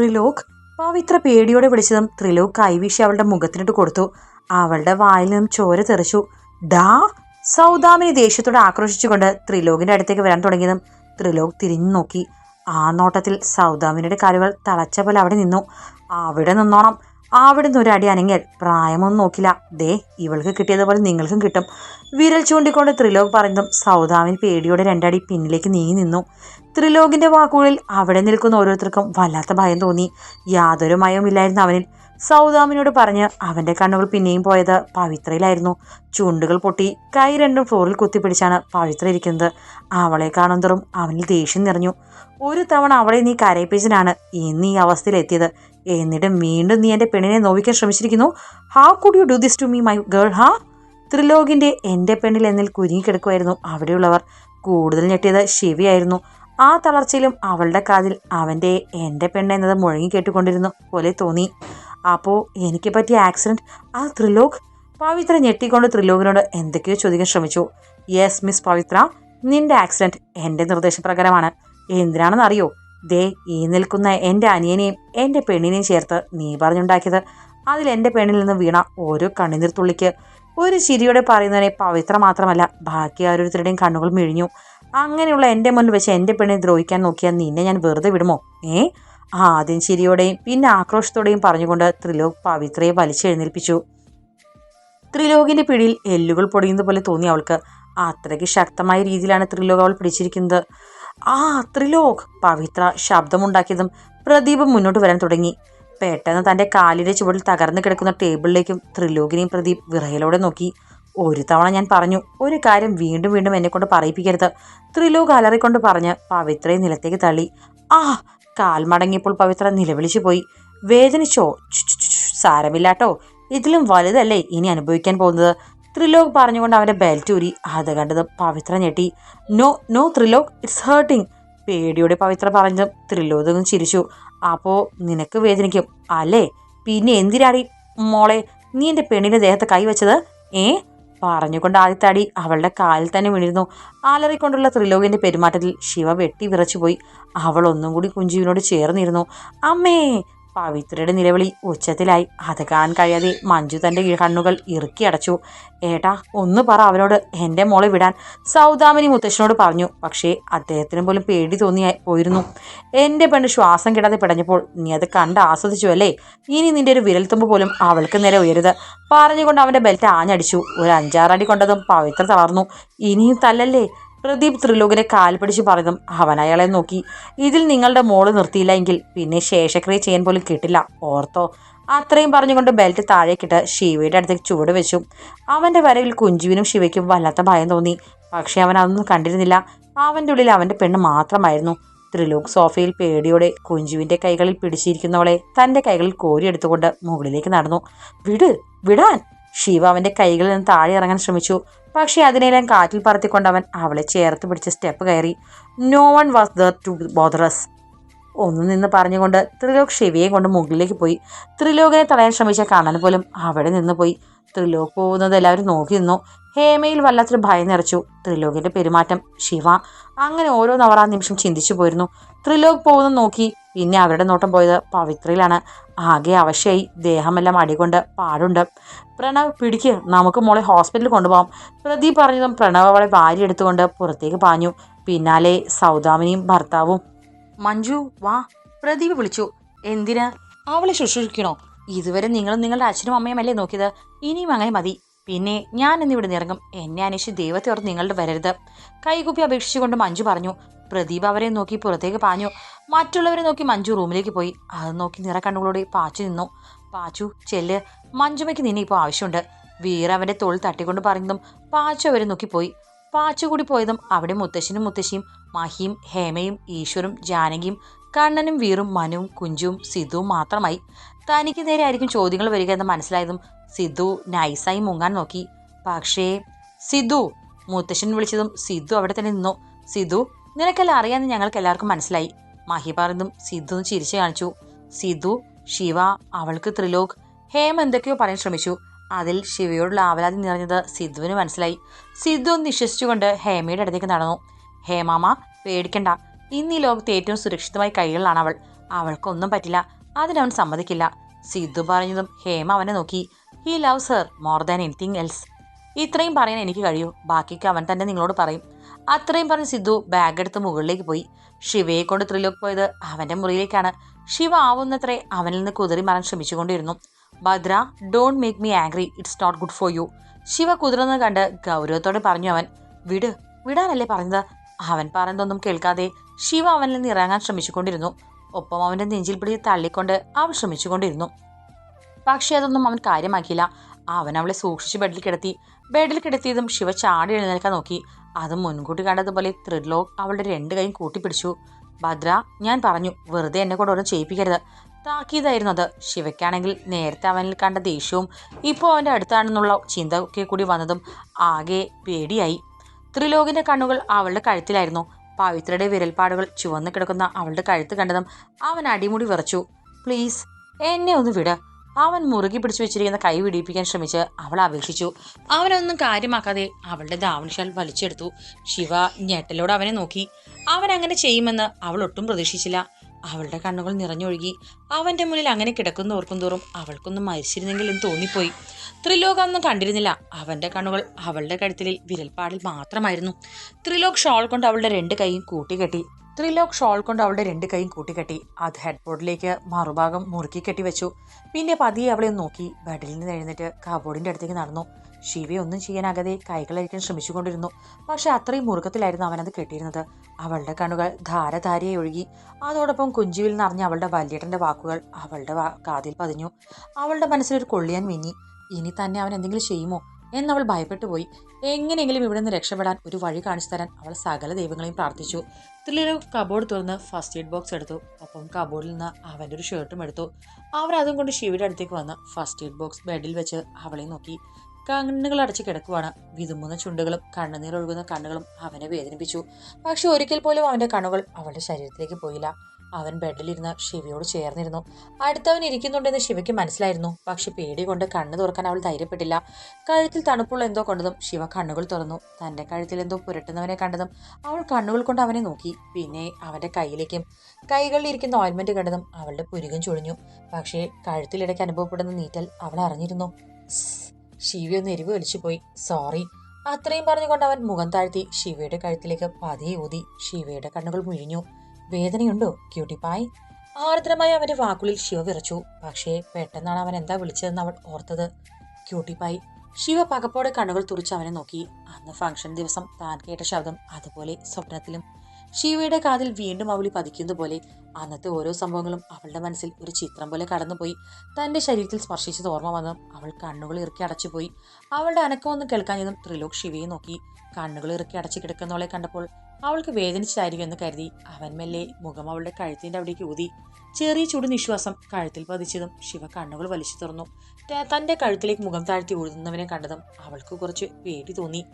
ത്രിലോക്? പവിത്ര പേടിയോടെ വിളിച്ചതും ത്രിലോക് കൈവീശി അവളുടെ മുഖത്തിനിട്ട് കൊടുത്തു. അവളുടെ വായിൽ നിന്നും ചോര തെറിച്ചു. ഡാ സൗദാമിനി ദേഷ്യത്തോടെ ആക്രോശിച്ചുകൊണ്ട് ത്രിലോകിന്റെ അടുത്തേക്ക് വരാൻ തുടങ്ങിയതും ത്രിലോക് തിരിഞ്ഞു നോക്കി. ആ നോട്ടത്തിൽ സൗദാമിനിയുടെ കാലുകൾ തളച്ച പോലെ അവിടെ നിന്നു. അവിടെ നിന്നോണം. അവിടെ നിന്ന് ഒരു അടി പ്രായമൊന്നും നോക്കില്ല. ദേ ഇവൾക്ക് കിട്ടിയതുപോലെ നിങ്ങൾക്കും കിട്ടും. വിരൽ ചൂണ്ടിക്കൊണ്ട് ത്രിലോക് പറഞ്ഞതും സൗദാമിൻ പേടിയോടെ രണ്ടടി പിന്നിലേക്ക് നീങ്ങി നിന്നു. ത്രിലോകിന്റെ വാക്കുകളിൽ അവിടെ നിൽക്കുന്ന ഓരോരുത്തർക്കും വല്ലാത്ത ഭയം തോന്നി. യാതൊരു മയവുമില്ലായിരുന്നു അവനിൽ. സൗദാമിനോട് പറഞ്ഞ് അവന്റെ കണ്ണുകൾ പിന്നെയും പോയത് പവിത്രയിലായിരുന്നു. ചുണ്ടുകൾ പൊട്ടി കൈ രണ്ടും ഫ്ലോറിൽ കുത്തിപ്പിടിച്ചാണ് പവിത്ര ഇരിക്കുന്നത്. അവളെ കാണുന്നതും അവനിൽ ദേഷ്യം നിറഞ്ഞു. ഒരു തവണ അവളെ നീ കരയിപ്പിച്ചനാണ് ഇന്ന് ഈ അവസ്ഥയിലെത്തിയത്. എന്നിട്ടും വീണ്ടും നീ എന്റെ പെണ്ണിനെ നോവിക്കാൻ ശ്രമിച്ചിരിക്കുന്നു. How could you do this to me my girl ഹാ ത്രിലോകിന്റെ എന്റെ പെണ്ണിൽ എന്നിൽ കുരുങ്ങിക്കിടക്കുമായിരുന്നു അവിടെയുള്ളവർ. കൂടുതൽ ഞെട്ടിയത് ശിവയായിരുന്നു. ആ തളർച്ചയിലും അവളുടെ കാതിൽ അവന്റെ എന്റെ പെണ്ണ് എന്നത് മുഴങ്ങി കേട്ടുകൊണ്ടിരുന്നു പോലെ തോന്നി. അപ്പോൾ എനിക്ക് പറ്റിയ ആക്സിഡന്റ് ആ ത്രിലോക്? പവിത്ര ഞെട്ടിക്കൊണ്ട് ത്രിലോകിനോട് എന്തൊക്കെയോ ചോദിക്കാൻ ശ്രമിച്ചു. Yes miss Pavithra. നിന്റെ ആക്സിഡന്റ് എന്റെ നിർദ്ദേശപ്രകാരമാണ്. എന്തിനാണെന്ന് അറിയോ ദേ ഈ നിൽക്കുന്ന എന്റെ അനിയനെയും എന്റെ പെണ്ണിനെയും ചേർത്ത് നീ പറഞ്ഞുണ്ടാക്കിയത്. അതിൽ എന്റെ പെണ്ണിൽ നിന്ന് വീണ ഓരോ കണ്ണുനീർത്തുള്ളിക്ക് ഒരു ചിരിയോടെ പറയുന്നതിനെ പവിത്ര മാത്രമല്ല ബാക്കി ഓരോരുത്തരുടെയും കണ്ണുകൾ മിഴിഞ്ഞു. അങ്ങനെയുള്ള എന്റെ മുന്നിൽ വെച്ച് എന്റെ പെണ്ണിനെ ദ്രോഹിക്കാൻ നോക്കിയാൽ നിന്നെ ഞാൻ വെറുതെ വിടുമോ? ഏ? ആദ്യം ചിരിയോടെയും പിന്നെ ആക്രോശത്തോടെയും പറഞ്ഞുകൊണ്ട് ത്രിലോക് പവിത്രയെ വലിച്ചെഴുന്നേൽപ്പിച്ചു ത്രിലോകിന്റെ പിടിയിൽ എല്ലുകൾ പൊടിയുന്നത് പോലെ തോന്നി അവൾക്ക്. അത്രയ്ക്ക് ശക്തമായ രീതിയിലാണ് ത്രിലോക് അവൾ പിടിച്ചിരിക്കുന്നത്. ആ ത്രിലോക്. പവിത്ര ശബ്ദമുണ്ടാക്കിയതും പ്രദീപ് മുന്നോട്ട് വരാൻ തുടങ്ങി. പെട്ടെന്ന് തന്റെ കാലിന്റെ ചുവടിൽ തകർന്നു കിടക്കുന്ന ടേബിളിലേക്കും ത്രിലോകിനെയും പ്രദീപ് വിറയലോടെ നോക്കി. ഒരു തവണ ഞാൻ പറഞ്ഞു ഒരു കാര്യം വീണ്ടും വീണ്ടും എന്നെ കൊണ്ട് പറയിപ്പിക്കരുത്. ത്രിലോക് അലറിക്കൊണ്ട് പറഞ്ഞ് പവിത്രയെ നിലത്തേക്ക് തള്ളി. ആ കാൽ മടങ്ങിയപ്പോൾ പവിത്ര നിലവിളിച്ചു പോയി. വേദനിച്ചോ? സാരമില്ലാട്ടോ. ഇതിലും വലുതല്ലേ ഇനി അനുഭവിക്കാൻ പോകുന്നത്? ത്രിലോക് പറഞ്ഞുകൊണ്ട് അവന്റെ ബെൽറ്റ് ഊരി അത് കണ്ടത് പവിത്ര ഞെട്ടി. No no Thrilok it's hurting പേടിയോടെ പവിത്ര പറഞ്ഞു. ത്രിലോക് ചിരിച്ചു. അപ്പോൾ നിനക്ക് വേദനിക്കും. അല്ലേ? പിന്നെ എന്തിനാടി മോളെ നീ എന്റെ പെണ്ണിന്റെ ദേഹത്ത് കൈവച്ചത് ഏ? പറഞ്ഞുകൊണ്ട് ആദ്യത്തെ അടി അവളുടെ കാലിൽ തന്നെ വീണിരുന്നു. ആലറിക്കൊണ്ടുള്ള ത്രിലോകിന്റെ പെരുമാറ്റത്തിൽ ശിവ വെട്ടി വിറച്ചുപോയി. അവൾ ഒന്നും കൂടി കുഞ്ചുവിനോട് ചേർന്നിരുന്നു. അമ്മേ പവിത്രയുടെ നിലവിളി ഉച്ചത്തിലായി. അത് കാണാൻ കഴിയാതെ മഞ്ജു തന്റെ കണ്ണുകൾ ഇറുക്കി അടച്ചു. ഏട്ടാ ഒന്ന് പറ അവനോട് എന്റെ മോളെ വിടാൻ. സൗദാമിനി മുത്തശ്ശനോട് പറഞ്ഞു. പക്ഷേ അദ്ദേഹത്തിന് പോലും പേടി തോന്നി പോയിരുന്നു. എന്റെ പെണ്ണ് ശ്വാസം കിടാതെ പിടഞ്ഞപ്പോൾ നീ അത് കണ്ട് ആസ്വദിച്ചു അല്ലേ? ഇനി നിന്റെ ഒരു വിരൽത്തുമ്പ് പോലും അവൾക്ക് നേരെ ഉയരുത്. പറഞ്ഞുകൊണ്ട് അവന്റെ ബെൽറ്റ് ആഞ്ഞടിച്ചു. ഒരു അഞ്ചാറടി കൊണ്ടതും പവിത്ര തളർന്നു. ഇനിയും തല്ലല്ലേ? പ്രദീപ് ത്രിലോകിനെ കാൽ പിടിച്ച് പറഞ്ഞതും അവൻ അയാളെ നോക്കി. ഇതിൽ നിങ്ങളുടെ മോൾ നിർത്തിയില്ല എങ്കിൽ പിന്നെ ശേഷക്രിയ ചെയ്യാൻ പോലും കിട്ടില്ല. ഓർത്തോ? അത്രയും പറഞ്ഞുകൊണ്ട് ബെൽറ്റ് താഴേക്കിട്ട് ശിവയുടെ അടുത്തേക്ക് ചുവട് വെച്ചു. അവന്റെ വരവിൽ കുഞ്ചുവിനും ശിവയ്ക്കും വല്ലാത്ത ഭയം തോന്നി. പക്ഷേ അവൻ അതൊന്നും കണ്ടിരുന്നില്ല. അവന്റെ ഉള്ളിൽ അവന്റെ പെണ്ണ് മാത്രമായിരുന്നു. ത്രിലോക് സോഫയിൽ പേടിയോടെ കുഞ്ചുവിന്റെ കൈകളിൽ പിടിച്ചിരിക്കുന്നവളെ തന്റെ കൈകളിൽ കോരിയെടുത്തുകൊണ്ട് മുകളിലേക്ക് നടന്നു. വിട് വിടാൻ. ശിവ അവന്റെ കൈകളിൽ നിന്ന് താഴെ ഇറങ്ങാൻ ശ്രമിച്ചു. പക്ഷേ അതിനെല്ലാം കാറ്റിൽ പറത്തിക്കൊണ്ടവൻ അവളെ ചേർത്ത് പിടിച്ച് സ്റ്റെപ്പ് കയറി. No one was there to bother us ഒന്നു നിന്ന് പറഞ്ഞുകൊണ്ട് ത്രിലോക് ശിവയെ കൊണ്ട് മുകളിലേക്ക് പോയി. ത്രിലോകിനെ തടയാൻ ശ്രമിച്ച കണ്ണൻ പോലും അവിടെ നിന്ന് പോയി. ത്രിലോക് പോകുന്നത് എല്ലാവരും നോക്കി നിന്നു. ഹേമയിൽ വല്ലാത്തൊരു ഭയം നിറച്ചു. ത്രിലോകിന്റെ പെരുമാറ്റം ശിവ. അങ്ങനെ ഓരോ നവറാ നിമിഷം ചിന്തിച്ചു പോയിരുന്നു. ത്രിലോക് പോകുന്നത് നോക്കി പിന്നെ അവരുടെ നോട്ടം പോയത് പവിത്രയിലാണ്. ആകെ അവശയായി. ദേഹമെല്ലാം അടികൊണ്ട് പാടുണ്ട്. പ്രണവ് പിടിക്ക്. നമുക്ക് മോളെ ഹോസ്പിറ്റലിൽ കൊണ്ടുപോകാം. പ്രതി പറഞ്ഞതും പ്രണവ് അവളെ വാരിയെടുത്തുകൊണ്ട് പുറത്തേക്ക് പാഞ്ഞു. പിന്നാലെ സൗദാമിനിയും ഭർത്താവും മഞ്ജു വാ. പ്രദീപ് വിളിച്ചു. എന്തിനാ? അവളെ ശുശ്രൂഷിക്കണോ? ഇതുവരെ നിങ്ങളും നിങ്ങളുടെ അച്ഛനും അമ്മയും അല്ലേ നോക്കിയത്? ഇനിയും അങ്ങനെ മതി. പിന്നെ ഞാൻ ഇന്ന് ഇവിടെ ഇറങ്ങും. എന്നെ അന്വേഷിച്ച് ദൈവത്തെ ഓർത്ത് നിങ്ങളുടെ വരരുത്. കൈകുപ്പി അപേക്ഷിച്ചുകൊണ്ട് മഞ്ജു പറഞ്ഞു. പ്രദീപ് അവരെ നോക്കി പുറത്തേക്ക് പാഞ്ഞു. മറ്റുള്ളവരെ നോക്കി മഞ്ജു റൂമിലേക്ക് പോയി. അത് നോക്കി നിറ കണ്ണുകളോടെ പാച്ചു നിന്നു. പാച്ചു ചെല്ല്. മഞ്ജുമയ്ക്ക് നിന്നെ ഇപ്പോൾ ആവശ്യമുണ്ട്. വീർ തോൾ തട്ടിക്കൊണ്ട് പറഞ്ഞതും പാച്ചു അവരെ നോക്കി പോയി പാച്ചു കൂടി പോയതും അവിടെ മുത്തശ്ശനും മുത്തശ്ശിയും മഹിയും ഹേമയും ഈശ്വരും ജാനകിയും കണ്ണനും വീറും മനുവും കുഞ്ചുവും സിദ്ധുവും മാത്രമായി. തനിക്ക് നേരെ ആയിരിക്കും ചോദ്യങ്ങൾ വരിക എന്ന് മനസ്സിലായതും സിദ്ധു നൈസായി മുങ്ങാൻ നോക്കി. പക്ഷേ സിദ്ധു മുത്തശ്ശൻ വിളിച്ചതും സിദ്ധു അവിടെ തന്നെ നിന്നു. സിദ്ധു നിനക്കെല്ലാം അറിയാമെന്ന് ഞങ്ങൾക്ക് എല്ലാവർക്കും മനസ്സിലായി. മഹി പറഞ്ഞതും ഒന്ന് ചിരിച്ചു കാണിച്ചു. സിദ്ധു ശിവ അവൾക്ക് ത്രിലോക് ഹേമ എന്തൊക്കെയോ പറയാൻ ശ്രമിച്ചു. അതിൽ ശിവയോടുള്ള ആവലാതി നിറഞ്ഞത് സിദ്ധുവിന് മനസ്സിലായി. സിദ്ധു നിശ്വസിച്ചുകൊണ്ട് ഹേമയുടെ അടുത്തേക്ക് നടന്നു. ഹേമാമ പേടിക്കണ്ട. ഇന്ന് ഈ ലോകത്ത് ഏറ്റവും സുരക്ഷിതമായി കൈകളിലാണ് അവൾ. അവൾക്കൊന്നും പറ്റില്ല. അതിനവൻ സമ്മതിക്കില്ല. സിദ്ധു പറഞ്ഞതും ഹേമ അവനെ നോക്കി. He loves sir more than anything else ഇത്രയും പറയാൻ എനിക്ക് കഴിയൂ. ബാക്കിക്ക് അവൻ തന്നെ നിങ്ങളോട് പറയും. അത്രയും പറഞ്ഞ് സിദ്ധു ബാഗ് എടുത്ത് മുകളിലേക്ക് പോയി. ശിവയെ കൊണ്ട് ത്രിലോക്ക് പോയത് അവന്റെ മുറിയിലേക്കാണ്. ശിവ ആവുന്നത്രേ അവനിൽ നിന്ന് കുതിറി മാറാൻ ശ്രമിച്ചുകൊണ്ടിരുന്നു. Bhadra don't make me angry it's not good for you Shiva കുതിർന്നത് കണ്ട് ഗൗരവത്തോടെ പറഞ്ഞു അവൻ വിട് വിടാനല്ലേ പറഞ്ഞത്? അവൻ പറഞ്ഞതൊന്നും കേൾക്കാതെ ശിവ അവനിൽ നിന്ന് ഇറങ്ങാൻ ശ്രമിച്ചുകൊണ്ടിരുന്നു. ഒപ്പം അവന്റെ നെഞ്ചിൽ പിടി തള്ളിക്കൊണ്ട് അവൾ ശ്രമിച്ചുകൊണ്ടിരുന്നു. പക്ഷേ അതൊന്നും അവൻ കാര്യമാക്കിയില്ല. അവൻ അവളെ സൂക്ഷിച്ച് ബെഡിൽ കിടത്തി. ബെഡിൽ കിടത്തിയതും ശിവ ചാടി എഴുന്നേൽക്കാൻ നോക്കി. അത് മുൻകൂട്ടി കണ്ടതുപോലെ ത്രിലോക് അവളുടെ രണ്ട് കൈയും കൂട്ടിപ്പിടിച്ചു. ഭദ്ര ഞാൻ പറഞ്ഞു വെറുതെ എന്നെ കൊണ്ട് ഒന്നും ചെയ്യിപ്പിക്കരുത്. താക്കീതായിരുന്നു അത് ശിവയ്ക്കാണെങ്കിൽ നേരത്തെ അവനിൽ കണ്ട ദേഷ്യവും ഇപ്പോൾ അവന്റെ അടുത്താണെന്നുള്ള ചിന്ത ഒക്കെ കൂടി വന്നതും ആകെ പേടിയായി. ത്രിലോകിന്റെ കണ്ണുകൾ അവളുടെ കഴുത്തിലായിരുന്നു. പവിത്രയുടെ വിരൽപ്പാടുകൾ ചുവന്ന് കിടക്കുന്ന അവളുടെ കഴുത്ത് കണ്ടതും അവൻ അടിമുടി വിറച്ചു. പ്ലീസ് എന്നെ ഒന്ന് വിട്. അവൻ മുറുകി പിടിച്ചു വെച്ചിരിക്കുന്ന കൈ പിടിപ്പിക്കാൻ ശ്രമിച്ച് അവൾ അപേക്ഷിച്ചു. അവനൊന്നും കാര്യമാക്കാതെ അവളുടെ ദാവണിശാൽ വലിച്ചെടുത്തു. ശിവ ഞെട്ടലോട് അവനെ നോക്കി. അവൻ അങ്ങനെ ചെയ്യുമെന്ന് അവൾ ഒട്ടും പ്രതീക്ഷിച്ചില്ല. അവളുടെ കണ്ണുകൾ നിറഞ്ഞൊഴുകി. അവന്റെ മുന്നിൽ അങ്ങനെ കിടക്കുന്ന ഓർക്കും തോറും അവൾക്കൊന്നും മരിച്ചിരുന്നെങ്കിലും തോന്നിപ്പോയി. ത്രിലോകൊന്നും കണ്ടിരുന്നില്ല. അവന്റെ കണ്ണുകൾ അവളുടെ കഴുത്തിലെ വിരൽപ്പാടിൽ മാത്രമായിരുന്നു. ത്രിലോക് ഷോൾ കൊണ്ട് അവളുടെ രണ്ട് കൈയും കൂട്ടിക്കെട്ടി. ത്രിലോക് ഷോൾ കൊണ്ട് അവളുടെ രണ്ട് കൈയും കൂട്ടിക്കെട്ടി. അത് ഹെഡ്ബോർഡിലേക്ക് മറുഭാഗം മുറുക്കി കെട്ടി വെച്ചു. പിന്നെ പതിയെ അവളെ നോക്കി. ബെഡിൽ നിന്ന് എഴുന്നേറ്റ് കബോർഡിന്റെ അടുത്തേക്ക് നടന്നു. ശിവ ഒന്നും ചെയ്യാനാകാതെ കൈകളഴിക്കാൻ ശ്രമിച്ചുകൊണ്ടിരുന്നു. പക്ഷെ അത്രയും മുറുക്കത്തിലായിരുന്നു അവനത് കെട്ടിയിരുന്നത്. അവളുടെ കണ്ണുകൾ ധാരധാരയായി ഒഴുകി. അതോടൊപ്പം കുഞ്ചുവിൽ നിറഞ്ഞ അവളുടെ വല്യേട്ടന്റെ വാക്കുകൾ അവളുടെ കാതിൽ പതിഞ്ഞു. അവളുടെ മനസ്സിലൊരു കൊള്ളിയാൻ മിന്നി. ഇനി തന്നെ അവൻ എന്തെങ്കിലും ചെയ്യുമോ? എന്നവൾ ഭയപ്പെട്ടു പോയി എങ്ങനെയെങ്കിലും ഇവിടെ നിന്ന് രക്ഷപ്പെടാൻ ഒരു വഴി കാണിച്ചു തരാൻ അവൾ സകല ദൈവങ്ങളെയും പ്രാർത്ഥിച്ചു. ത്രില്ലൊരു കബോർഡ് തുറന്ന് ഫസ്റ്റ് എയ്ഡ് ബോക്സ് എടുത്തു. ഒപ്പം കബോർഡിൽ നിന്ന് അവന്റെ ഒരു ഷർട്ടും എടുത്തു. അവർ അതും കൊണ്ട് ശിവയുടെ അടുത്തേക്ക് വന്ന് ഫസ്റ്റ് എയ്ഡ് ബോക്സ് ബെഡിൽ വെച്ച് അവളെ നോക്കി. കണ്ണുകൾ അടച്ച് കിടക്കുവാണ്. വിതുമ്പുന്ന ചുണ്ടുകളും കണ്ണുനീർ ഒഴുകുന്ന കണ്ണുകളും അവനെ വേദനിപ്പിച്ചു. പക്ഷെ ഒരിക്കൽ പോലും അവന്റെ കണ്ണുകൾ അവളുടെ ശരീരത്തിലേക്ക് പോയില്ല. അവൻ ബെഡിലിരുന്ന് ശിവയോട് ചേർന്നിരുന്നു. അടുത്തവൻ ഇരിക്കുന്നുണ്ടെന്ന് ശിവയ്ക്ക് മനസ്സിലായിരുന്നു. പക്ഷെ പേടി കൊണ്ട് കണ്ണു തുറക്കാൻ അവൾ ധൈര്യപ്പെട്ടില്ല. കഴുത്തിൽ തണുപ്പുള്ള എന്തോ കൊണ്ടതും ശിവ കണ്ണുകൾ തുറന്നു. തന്റെ കഴുത്തിൽ എന്തോ പുരട്ടുന്നവനെ കണ്ടതും അവൾ കണ്ണുകൾ കൊണ്ട് അവനെ നോക്കി. പിന്നെ അവന്റെ കയ്യിലേക്കും കൈകളിൽ ഇരിക്കുന്ന ഓയിൽമെന്റ് കണ്ടതും അവളുടെ പുരുകം ചൊഴിഞ്ഞു പക്ഷേ കഴുത്തിലിടയ്ക്ക് അനുഭവപ്പെടുന്ന നീറ്റൽ അവൾ അറിഞ്ഞിരുന്നു. "സ്സ്." ശിവ ഒന്ന് എരിവ് വലിച്ചു പോയി. സോറി. അത്രയും പറഞ്ഞുകൊണ്ട് അവൻ മുഖം താഴ്ത്തി ശിവയുടെ കഴുത്തിലേക്ക് പതിയെ ഊതി. ശിവയുടെ കണ്ണുകൾ മുഴിഞ്ഞു. വേദനയുണ്ടോ? ക്യൂട്ടിപ്പായ് ആർദ്രമായ അവന്റെ വാക്കുകളിൽ ശിവ വിറച്ചു. പക്ഷേ പെട്ടെന്നാണ് അവൻ എന്താ വിളിച്ചതെന്ന് അവൾ ഓർത്തത്. ക്യൂട്ടിപ്പായ് ശിവ പകപ്പോടെ കണ്ണുകൾ തുറിച്ച് അവനെ നോക്കി. അന്ന് ഫംഗ്ഷൻ ദിവസം താൻ കേട്ട ശബ്ദം അതുപോലെ സ്വപ്നത്തിലും ശിവയുടെ കാതിൽ വീണ്ടും അവളി പതിക്കുന്നത് പോലെ അന്നത്തെ ഓരോ സംഭവങ്ങളും അവളുടെ മനസ്സിൽ ഒരു ചിത്രം പോലെ കടന്നുപോയി. തന്റെ ശരീരത്തിൽ സ്പർശിച്ചത് ഓർമ്മ വന്നു. അവൾ കണ്ണുകൾ ഇറുക്കി അടച്ചുപോയി. അവളുടെ അനക്കമൊന്നും കേൾക്കാഞ്ഞതും ത്രിലോക് ശിവയെ നോക്കി. കണ്ണുകൾ ഇറുക്കി അടച്ചു കിടക്കുന്നവളെ കണ്ടപ്പോൾ അവൾക്ക് വേദനിച്ചായിരിക്കും എന്ന് കരുതി. അവൻ മെല്ലെ മുഖം അവളുടെ കഴുത്തിന്റെ അവിടേക്ക് ഊതി. ചെറിയ ചുടു നിശ്വാസം കഴുത്തിൽ പതിച്ചതും ശിവ കണ്ണുകൾ വലിച്ചു തുറന്നു. തന്റെ കഴുത്തിലേക്ക് മുഖം താഴ്ത്തി ഊതുന്നവനെ കണ്ടതും അവൾക്ക് കുറച്ച് പേടി തോന്നി.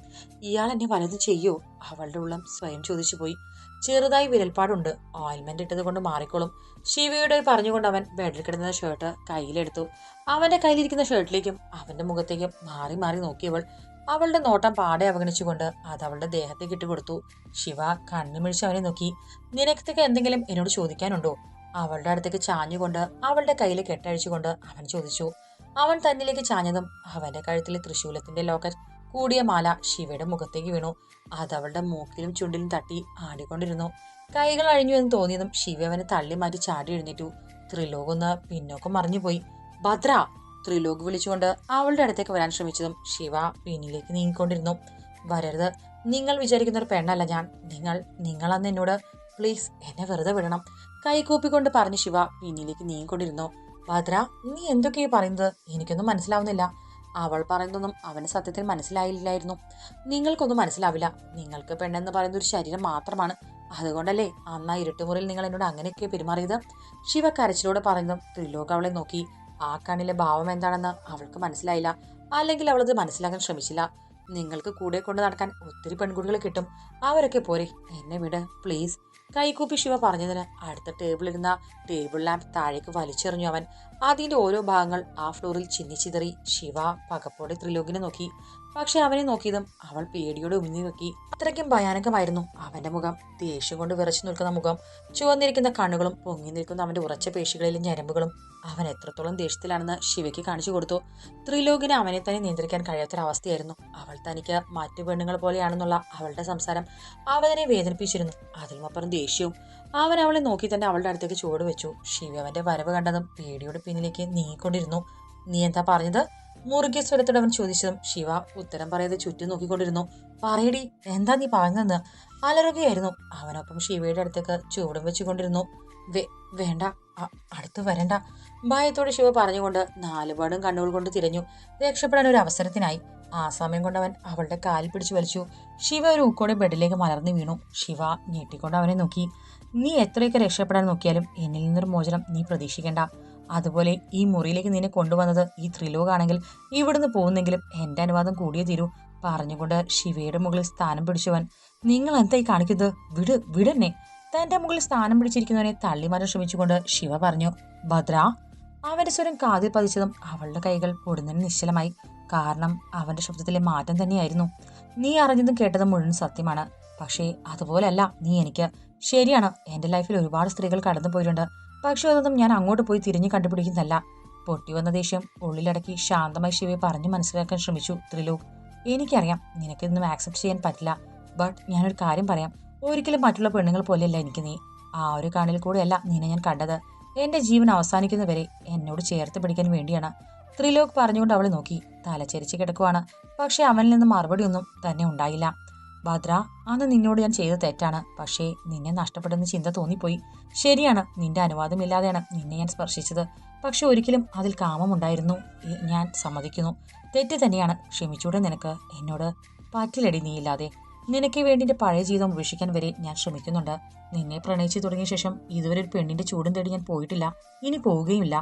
ഇയാൾ എന്നെ വലതും ചെയ്യോ? അവളുടെ ഉള്ളം സ്വയം ചോദിച്ചു പോയി ചെറുതായി വിരൽപ്പാടുണ്ട്. ഓയിൽമെന്റ് ഇട്ടത് കൊണ്ട് മാറിക്കോളും. ശിവയുടെ പറഞ്ഞുകൊണ്ട് അവൻ ബെഡിൽ കിടന്ന ഷർട്ട് കയ്യിലെടുത്തു. അവന്റെ കയ്യിലിരിക്കുന്ന ഷർട്ടിലേക്കും അവന്റെ മുഖത്തേക്കും മാറി മാറി നോക്കിയവൾ അവളുടെ നോട്ടം പാടെ അവഗണിച്ചുകൊണ്ട് അത് അവളുടെ ദേഹത്തേക്ക് കിട്ടുകൊടുത്തു കൊടുത്തു. ശിവ കണ്ണുമിഴിച്ച് അവനെ നോക്കി. നിനക്കത്തേക്ക് എന്തെങ്കിലും എന്നോട് ചോദിക്കാനുണ്ടോ? അവളുടെ അടുത്തേക്ക് ചാഞ്ഞുകൊണ്ട് അവളുടെ കയ്യിൽ കെട്ടഴിച്ചുകൊണ്ട് അവൻ ചോദിച്ചു. അവൻ തന്നിലേക്ക് ചാഞ്ഞതും അവന്റെ കഴുത്തിലെ തൃശൂലത്തിന്റെ ലോക്കറ്റ് കൂടിയ മാല ശിവയുടെ മുഖത്തേക്ക് വീണു. അത് അവളുടെ മൂക്കിലും ചുണ്ടിലും തട്ടി ആടിക്കൊണ്ടിരുന്നു. കൈകൾ അഴിഞ്ഞു എന്ന് തോന്നിയതും ശിവ അവനെ തള്ളി മാറ്റി ചാടി എഴുന്നേറ്റു. ത്രിലോക് ഒന്ന് പിന്നോക്കം മറിഞ്ഞുപോയി. ഭദ്ര ത്രിലോക് വിളിച്ചുകൊണ്ട് അവളുടെ അടുത്തേക്ക് വരാൻ ശ്രമിച്ചതും ശിവ പിന്നിലേക്ക് നീങ്ങിക്കൊണ്ടിരുന്നു. വരരുത്. നിങ്ങൾ വിചാരിക്കുന്ന ഒരു പെണ്ണല്ല ഞാൻ. നിങ്ങൾ നിങ്ങൾ അന്ന് എന്നോട് പ്ലീസ് എന്നെ വെറുതെ വിടണം. കൈകൂപ്പിക്കൊണ്ട് പറഞ്ഞ് ശിവ പിന്നിലേക്ക് നീങ്ങിക്കൊണ്ടിരുന്നു. ഭദ്ര നീ എന്തൊക്കെയാ പറയുന്നത്? എനിക്കൊന്നും മനസ്സിലാവുന്നില്ല. അവൾ പറയുന്നതൊന്നും അവന് സത്യത്തിൽ മനസ്സിലായില്ലായിരുന്നു. നിങ്ങൾക്കൊന്നും മനസ്സിലാവില്ല. നിങ്ങൾക്ക് പെണ്ണെന്ന് പറയുന്ന ഒരു ശരീരം മാത്രമാണ്. അതുകൊണ്ടല്ലേ അന്ന് ആ ഇരുട്ടുമുറിയിൽ നിങ്ങൾ എന്നോട് അങ്ങനെയൊക്കെ പെരുമാറിയത്? ശിവ കരച്ചിലൂടെ പറയുന്നതും ത്രിലോക അവളെ നോക്കി. ആ കണ്ണിലെ ഭാവം എന്താണെന്ന് അവൾക്ക് മനസ്സിലായില്ല. അല്ലെങ്കിൽ അവളത് മനസ്സിലാക്കാൻ ശ്രമിച്ചില്ല. നിങ്ങൾക്ക് കൂടെ കൊണ്ട് നടക്കാൻ ഒത്തിരി പെൺകുട്ടികൾ കിട്ടും. അവരൊക്കെ പോരെ. എന്നെ വിട് പ്ലീസ്. കൈകൂപ്പി ശിവ പറഞ്ഞതിന് അടുത്ത ടേബിളിരുന്ന ടേബിൾ ലാമ്പ് താഴേക്ക് വലിച്ചെറിഞ്ഞു അവൻ. അതിന്റെ ഓരോ ഭാഗങ്ങൾ ആ ഫ്ലോറിൽ ചിന്നിച്ചിതറി ശിവ പകപ്പോടെ ത്രിലോകിനെ നോക്കി. പക്ഷെ അവനെ നോക്കിയതും അവൾ പേടിയോടെ ഉമിഞ്ഞു നോക്കി. അത്രയ്ക്കും ഭയാനകമായിരുന്നു അവന്റെ മുഖം. ദേഷ്യം കൊണ്ട് വിറച്ചു നിൽക്കുന്ന മുഖം. ചുവന്നിരിക്കുന്ന കണ്ണുകളും പൊങ്ങി നിൽക്കുന്ന അവന്റെ ഉറച്ച പേശികളിലെ ഞരമ്പുകളും അവൻ എത്രത്തോളം ദേഷ്യത്തിലാണെന്ന് ശിവയ്ക്ക് കാണിച്ചു കൊടുത്തു. ത്രിലോകിന് അവനെ തന്നെ നിയന്ത്രിക്കാൻ കഴിയാത്തൊരവസ്ഥയായിരുന്നു. അവൾ തനിക്ക് മറ്റു പെണ്ണുങ്ങൾ പോലെയാണെന്നുള്ള അവളുടെ സംസാരം അവനെ വേദനിപ്പിച്ചിരുന്നു. അതിലുമപ്പുറം ദേഷ്യവും അവൻ അവളെ നോക്കി തന്നെ അവളുടെ അടുത്തേക്ക് ചുവട് വെച്ചു. ശിവ അവന്റെ വരവ് കണ്ടതും പേടിയുടെ പിന്നിലേക്ക് നീങ്ങിക്കൊണ്ടിരുന്നു. നീ എന്താ പറഞ്ഞത്? മുറുകിയ സ്വരത്തോടെ അവൻ ചോദിച്ചതും ശിവ ഉത്തരം പറയാതെ ചുറ്റും നോക്കിക്കൊണ്ടിരുന്നു. പറയടി എന്താ നീ പറഞ്ഞതെന്ന്? അലറുകയായിരുന്നു. അവനൊപ്പം ശിവയുടെ അടുത്തേക്ക് ചൂടും വെച്ചുകൊണ്ടിരുന്നു. വേണ്ട അടുത്ത് വരണ്ട. ഭയത്തോടെ ശിവ പറഞ്ഞുകൊണ്ട് നാലുപാടും കണ്ണുകൾ കൊണ്ട് തിരഞ്ഞു. രക്ഷപ്പെടാൻ ഒരു അവസരത്തിനായി. ആ സമയം കൊണ്ട് അവൻ അവളുടെ കാലിൽ പിടിച്ചു വലിച്ചു. ശിവ ഒരു ഊക്കോടെ ബെഡിലേക്ക് മലർന്നു വീണു. ശിവ ഞെട്ടിക്കൊണ്ട് അവനെ നോക്കി. നീ എത്രയൊക്കെ രക്ഷപ്പെടാൻ നോക്കിയാലും എന്നിൽ നിന്നൊരു മോചനം നീ പ്രതീക്ഷിക്കേണ്ട. അതുപോലെ ഈ മുറിയിലേക്ക് നിന്നെ കൊണ്ടുവന്നത് ഈ ത്രിലോകാണെങ്കിൽ ഇവിടുന്ന് പോകുന്നെങ്കിലും എന്റെ അനുവാദം കൂടിയേ തീരൂ. പറഞ്ഞുകൊണ്ട് ശിവയുടെ മുകളിൽ സ്ഥാനം പിടിച്ചവൻ നിങ്ങൾ എന്തായി കാണിക്കുന്നത്? വിട് വിടന്നെ. തന്റെ മുകളിൽ സ്ഥാനം പിടിച്ചിരിക്കുന്നവനെ തള്ളിമാറാൻ ശ്രമിച്ചുകൊണ്ട് ശിവ പറഞ്ഞു ഭദ്ര. അവന്റെ സ്വരം കാതിൽ പതിച്ചതും അവളുടെ കൈകൾ പൊടുന്നതിന് നിശ്ചലമായി. കാരണം അവന്റെ ശബ്ദത്തിലെ മാറ്റം തന്നെയായിരുന്നു. നീ അറിഞ്ഞതും കേട്ടതും മുഴുവൻ സത്യമാണ്. പക്ഷേ അതുപോലല്ല നീ എനിക്ക്. ശരിയാണ് എന്റെ ലൈഫിൽ ഒരുപാട് സ്ത്രീകൾ കടന്നു പോയിട്ടുണ്ട് പക്ഷെ അതൊന്നും ഞാൻ അങ്ങോട്ട് പോയി തിരിഞ്ഞു കണ്ടുപിടിക്കുന്നതല്ല. പൊട്ടി വന്ന ദേഷ്യം ഉള്ളിലടക്കി ശാന്തമായി ശിവയെ പറഞ്ഞു മനസ്സിലാക്കാൻ ശ്രമിച്ചു ത്രിലോക് എനിക്കറിയാം നിനക്കിതൊന്നും ആക്സെപ്റ്റ് ചെയ്യാൻ പറ്റില്ല. ബട്ട് ഞാനൊരു കാര്യം പറയാം. ഒരിക്കലും മറ്റുള്ള പെണ്ണുങ്ങൾ പോലെയല്ല എനിക്ക് നീ. ആ ഒരു കാണിൽ കൂടെയല്ല നിന്നെ ഞാൻ കണ്ടത്. എന്റെ ജീവൻ അവസാനിക്കുന്നവരെ എന്നോട് ചേർത്ത് പിടിക്കാൻ വേണ്ടിയാണ്. ത്രിലോക് പറഞ്ഞുകൊണ്ട് അവളെ നോക്കി. തലചരിച്ച് കിടക്കുവാണ്. പക്ഷെ അവനിൽ നിന്ന് മറുപടിയൊന്നും തന്നെ ഉണ്ടായില്ല. ഭദ്ര അന്ന് നിന്നോട് ഞാൻ ചെയ്ത തെറ്റാണ്. പക്ഷേ നിന്നെ നഷ്ടപ്പെടുന്ന ചിന്ത തോന്നിപ്പോയി. ശരിയാണ് നിന്റെ അനുവാദമില്ലാതെയാണ് നിന്നെ ഞാൻ സ്പർശിച്ചത്. പക്ഷെ ഒരിക്കലും അതിൽ കാമമുണ്ടായിരുന്നു ഞാൻ സമ്മതിക്കുന്നു. തെറ്റ് തന്നെയാണ്. ക്ഷമിച്ചൂടെ നിനക്ക്. എന്നോട് പറ്റില്ലടി നീയില്ലാതെ നിനക്ക് വേണ്ടി എന്റെ പഴയ ജീവിതം ഉപേക്ഷിക്കാൻ വരെ ഞാൻ ശ്രമിക്കുന്നുണ്ട്. നിന്നെ പ്രണയിച്ചു തുടങ്ങിയ ശേഷം ഇതുവരെ ഒരു പെണ്ണിന്റെ ചൂടും തേടി ഞാൻ പോയിട്ടില്ല. ഇനി പോവുകയുമില്ല.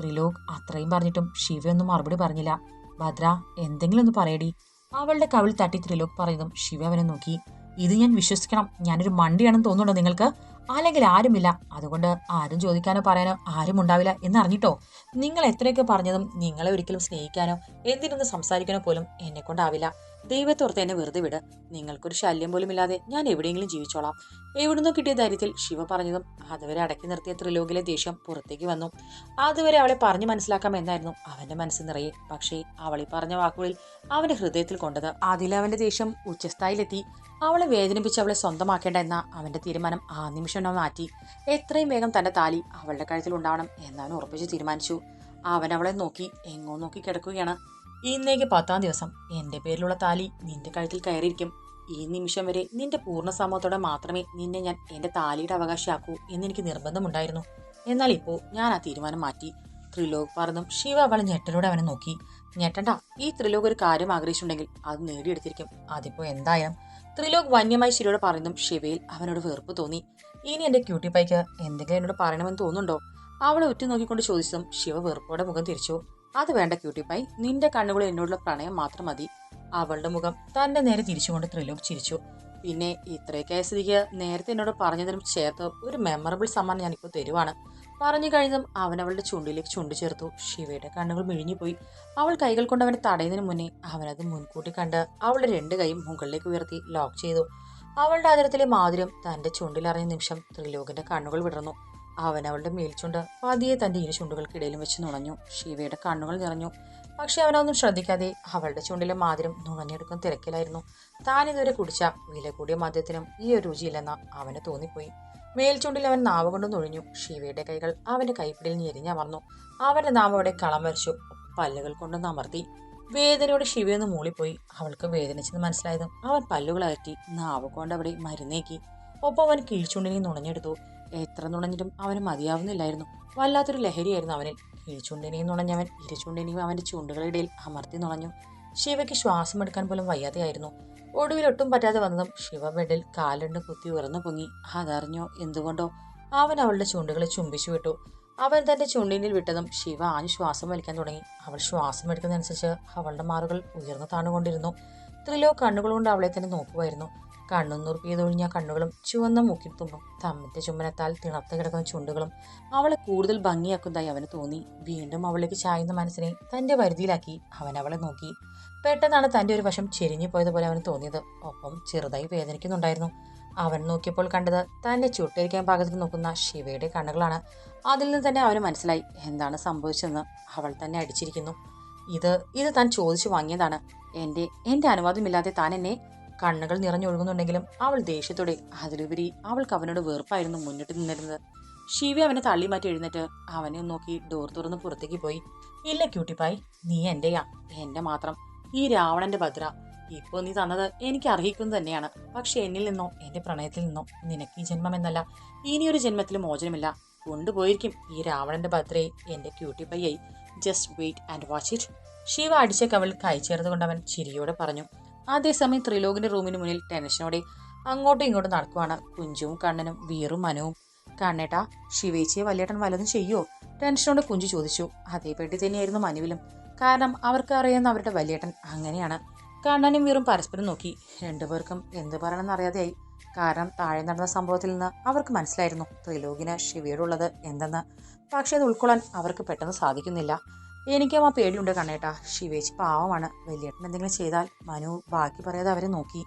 ത്രിലോക് അത്രയും പറഞ്ഞിട്ടും ശിവയൊന്നും മറുപടി പറഞ്ഞില്ല. ഭദ്ര എന്തെങ്കിലും ഒന്ന് പറയടി. അവളുടെ കവിൾ തട്ടി ത്രിലോക് പറയുന്നതും ശിവ അവനെ നോക്കി. ഇത് ഞാൻ വിശ്വസിക്കണം. ഞാനൊരു മണ്ടിയാണെന്ന് തോന്നുന്നുണ്ടോ നിങ്ങൾക്ക്? അല്ലെങ്കിൽ ആരുമില്ല. അതുകൊണ്ട് ആരും ചോദിക്കാനോ പറയാനോ ആരും ഉണ്ടാവില്ല എന്നറിഞ്ഞിട്ടോ? നിങ്ങൾ എത്രയൊക്കെ പറഞ്ഞതും നിങ്ങളെ ഒരിക്കലും സ്നേഹിക്കാനോ എന്തിനൊന്ന് സംസാരിക്കാനോ പോലും എന്നെ കൊണ്ടാവില്ല. ദൈവത്തോർത്ത് എന്നെ വെറുതെ വിട്. നിങ്ങൾക്കൊരു ശല്യം പോലും ഇല്ലാതെ ഞാൻ എവിടെയെങ്കിലും ജീവിച്ചോളാം. എവിടുന്നോ കിട്ടിയ ധൈര്യത്തിൽ ശിവ പറഞ്ഞതും അതുവരെ അടക്കി നിർത്തിയ ത്രിലോകിലെ ദേഷ്യം പുറത്തേക്ക് വന്നു. അതുവരെ അവളെ പറഞ്ഞു മനസ്സിലാക്കാം എന്നായിരുന്നു അവന്റെ മനസ്സ് നിറയെ. പക്ഷേ അവളി പറഞ്ഞ വാക്കുകളിൽ അവന്റെ ഹൃദയത്തിൽ കൊണ്ടത് അതിൽ അവന്റെ ദേഷ്യം ഉച്ചസ്ഥായിലെത്തി. അവളെ വേദനിപ്പിച്ച് അവളെ സ്വന്തമാക്കേണ്ട എന്ന അവന്റെ തീരുമാനം ആ നിമിഷം മാറ്റി. എത്രയും വേഗം തന്റെ താലി അവളുടെ കഴുത്തിൽ ഉണ്ടാവണം എന്നവൻ ഉറപ്പിച്ച് തീരുമാനിച്ചു. അവൻ അവളെ നോക്കി എങ്ങോ നോക്കി കിടക്കുകയാണ്. ഇന്നേക്ക് പത്താം ദിവസം. എന്റെ പേരിലുള്ള താലി നിന്റെ കഴുത്തിൽ കയറിയിരിക്കും. ഈ നിമിഷം വരെ നിന്റെ പൂർണ സമ്മതത്തോടെ മാത്രമേ നിന്നെ ഞാൻ എന്റെ താലിയുടെ അവകാശിയാക്കൂ എന്നെനിക്ക് നിർബന്ധമുണ്ടായിരുന്നു. എന്നാൽ ഇപ്പോൾ ഞാൻ ആ തീരുമാനം മാറ്റി. ത്രിലോക് പറഞ്ഞും ശിവ അവളെ ഞെട്ടലോടെ അവനെ നോക്കി. ഞെട്ടണ്ട ഈ ത്രിലോക് ഒരു കാര്യം ആഗ്രഹിച്ചിട്ടുണ്ടെങ്കിൽ അത് നേടിയെടുത്തിരിക്കും. അതിപ്പോ എന്തായാലും? ത്രിലോക് വന്യമായി ശിവയോട് പറയുന്നതും ശിവയിൽ അവനോട് വെറുപ്പ് തോന്നി. ഇനി എന്റെ ക്യൂട്ടി പൈക്ക് എന്തെങ്കിലും എന്നോട് പറയണമെന്ന് തോന്നുന്നുണ്ടോ? അവളെ ഉറ്റുനോക്കിക്കൊണ്ട് ചോദിച്ചതും ശിവ വെറുപ്പോടെ മുഖം തിരിച്ചു. അത് വേണ്ട ക്യൂട്ടി പൈ നിന്റെ കണ്ണുകളിൽ എന്നോടുള്ള പ്രണയം മാത്രം മതി. അവളുടെ മുഖം തന്റെ നേരെ തിരിച്ചുകൊണ്ട് ത്രിലോക് ചിരിച്ചു. പിന്നെ ഇത്രയൊക്കെ സ്ഥിതിക്ക് നേരത്തെ എന്നോട് പറഞ്ഞതിനും ചേർത്ത് ഒരു മെമ്മറബിൾ സമ്മാനം ഞാനിപ്പോൾ തരുവാണ്. പറഞ്ഞു കഴിഞ്ഞതും അവൻ അവളുടെ ചുണ്ടിലേക്ക് ചുണ്ടു ചേർത്തു. ശിവയുടെ കണ്ണുകൾ മിഴിഞ്ഞുപോയി. അവൾ കൈകൾ കൊണ്ട് അവനെ തടയുന്നതിന് മുന്നേ അവനത് മുൻകൂട്ടി കണ്ട് അവളുടെ രണ്ട് കൈയും മുകളിലേക്ക് ഉയർത്തി ലോക്ക് ചെയ്തു. അവളുടെ അതിരത്തിലെ മാധുര്യം തന്റെ ചുണ്ടിലറിഞ്ഞ നിമിഷം ത്രിലോകിന്റെ കണ്ണുകൾ വിടർന്നു. അവൻ അവളുടെ മേൽച്ചുണ്ട്. പതിയെ തന്റെ ഇരു ചുണ്ടുകൾക്കിടയിലും വെച്ച് നുണഞ്ഞു. ശിവയുടെ കണ്ണുകൾ നിറഞ്ഞു. പക്ഷെ അവനൊന്നും ശ്രദ്ധിക്കാതെ അവളുടെ ചുണ്ടിലെ മാതിരം നുണഞ്ഞെടുക്കുന്ന തിരക്കിലായിരുന്നു. താൻ ഇതുവരെ കുടിച്ച വില കൂടിയ മദ്യത്തിനും ഈ ഒരു രുചിയില്ലെന്ന് അവന് തോന്നിപ്പോയി. മേൽചുണ്ടിൽ അവൻ നാവ് കൊണ്ട് നുഴഞ്ഞു. ശിവയുടെ കൈകൾ അവന്റെ കൈപ്പിടിയിൽ ഞെരിഞ്ഞമർന്നു അവന്റെ നാവ് അവിടെ കളം വരച്ചു. പല്ലുകൾ കൊണ്ട് നമർത്തി. വേദനയോടെ ശിവയൊന്ന് മൂളിപ്പോയി. അവൾക്ക് വേദനിച്ചെന്ന് മനസ്സിലായതും. അവൻ പല്ലുകൾ അകറ്റി നാവ് കൊണ്ട് അവിടെ മരുന്നേക്കി. ഒപ്പം അവൻ കീഴ്ചുണ്ടിനെ നുണഞ്ഞെടുത്തു. എത്ര നുണഞ്ഞിട്ടും അവന് മതിയാവുന്നില്ലായിരുന്നു. വല്ലാത്തൊരു ലഹരിയായിരുന്നു അവനിൽ കീഴ്ചുണ്ടിനെയും നുണഞ്ഞവൻ ഇരുചുണ്ടിനെയും അവന്റെ ചുണ്ടുകളിടയിൽ അമർത്തി നുണഞ്ഞു. ശിവയ്ക്ക് ശ്വാസം എടുക്കാൻ പോലും വയ്യാതെയായിരുന്നു. ഒടുവിൽ ഒട്ടും പറ്റാതെ വന്നതും ശിവ ബെഡിൽ കാലുണ്ട് കുത്തി ഉയർന്നു പൊങ്ങി. അതറിഞ്ഞോ എന്തുകൊണ്ടോ? അവൻ അവളുടെ ചുണ്ടുകളെ ചുംബിച്ചു വിട്ടു. അവൻ തന്റെ ചുണ്ടിനിൽ വിട്ടതും ശിവ ആഞ്ഞു ശ്വാസം വലിക്കാൻ തുടങ്ങി. അവൾ ശ്വാസം എടുക്കുന്നതനുസരിച്ച് അവളുടെ മാറുകൾ ഉയർന്നു താണുകൊണ്ടിരുന്നു. ത്രിലോ കണ്ണുകൾ കൊണ്ട് അവളെ തന്നെ നോക്കുമായിരുന്നു കണ്ണുന്നുറുപ്പിയതൊഴിഞ്ഞ കണ്ണുകളും ചുവന്ന മൂക്കിത്തുമ്പും തമ്മിന്റെ ചുമനത്താൽ തിണത്ത് കിടക്കുന്ന ചുണ്ടുകളും അവളെ കൂടുതൽ ഭംഗിയാക്കുന്നതായി അവന് തോന്നി. വീണ്ടും അവളിലേക്ക് ചായുന്ന മനസ്സിനെ തന്റെ വരുതിയിലാക്കി അവൻ അവളെ നോക്കി. പെട്ടെന്നാണ് തന്റെ ഒരു വശം ചെരിഞ്ഞു പോയതുപോലെ അവന് തോന്നിയത്. ഒപ്പം ചെറുതായി വേദനിക്കുന്നുണ്ടായിരുന്നു. അവൻ നോക്കിയപ്പോൾ കണ്ടത് തന്നെ ചുട്ടരിക്കാൻ പാകത്തിൽ നോക്കുന്ന ശിവയുടെ കണ്ണുകളാണ്. അതിൽ നിന്ന് തന്നെ അവന് മനസ്സിലായി എന്താണ് സംഭവിച്ചതെന്ന്. അവൾ തന്നെ അടിച്ചിരിക്കുന്നു. ഇത് ഇത് താൻ ചോദിച്ചു വാങ്ങിയതാണ്. എന്റെ എന്റെ അനുവാദമില്ലാതെ താൻ എന്നെ കണ്ണുകൾ നിറഞ്ഞൊഴുകുന്നുണ്ടെങ്കിലും അവൾ ദേഷ്യത്തോടെ അതിലുപരി അവൾക്ക് അവനോട് വെറുപ്പായിരുന്നു മുന്നിട്ട് നിന്നിരുന്നത്. ശിവി അവനെ തള്ളി മാറ്റി എഴുന്നേറ്റ് അവനെ നോക്കി ഡോർ തുറന്ന് പുറത്തേക്ക് പോയി. ഇല്ല ക്യൂട്ടിപ്പായി നീ എന്റെയാ എന്റെ മാത്രം. ഈ രാവണന്റെ ഭദ്ര. ഇപ്പൊ നീ തന്നത് എനിക്ക് അർഹിക്കുന്നത് തന്നെയാണ്. പക്ഷെ എന്നിൽ നിന്നോ എന്റെ പ്രണയത്തിൽ നിന്നോ നിനക്ക് ഈ ജന്മം എന്നല്ല. ഇനിയൊരു ജന്മത്തിൽ മോചനമില്ല. കൊണ്ടുപോയിരിക്കും ഈ രാവണന്റെ ഭദ്രയെ എന്റെ ക്യൂട്ടിപ്പയ്യായി just wait and watch it Shiva അടിച്ച കവൾ കൈ ചേർത്തുകൊണ്ട് അവൻ ചിരിയോടെ പറഞ്ഞു. അതേസമയം ത്രിലോകിന്റെ റൂമിന് മുന്നിൽ ടെൻഷനോടെ അങ്ങോട്ടും ഇങ്ങോട്ടും നടക്കുവാണ്. കുഞ്ചും കണ്ണനും വീറും മനവും. കണ്ണേട്ടാ ശിവേച്ചിയെ വലിയേട്ടൻ വല്ലതും ചെയ്യോ? ടെൻഷനോടെ കുഞ്ചു ചോദിച്ചു. അതേപറ്റി തന്നെയായിരുന്നു മനുവിലും. കാരണം അവർക്ക് അറിയാവുന്ന അവരുടെ വലിയേട്ടൻ അങ്ങനെയാണ്. കണ്ണനും വീറും പരസ്പരം നോക്കി. രണ്ടുപേർക്കും എന്ത് പറയണമെന്ന് അറിയാതെയായി. കാരണം താഴെ നടന്ന സംഭവത്തിൽ നിന്ന് അവർക്ക് മനസ്സിലായിരുന്നു ത്രിലോകിന് ശിവയോടുള്ളത് എന്തെന്ന്. പക്ഷെ അത് ഉൾക്കൊള്ളാൻ അവർക്ക് പെട്ടെന്ന് സാധിക്കുന്നില്ല. എനിക്കും ആ പേടിയുണ്ട് കണ്ണേട്ടാ. ശിവേച്ചി പാവമാണ്. വലിയേട്ടൻ എന്തെങ്കിലും ചെയ്താൽ മനു ബാക്കി പറയാതെ അവരെ നോക്കി.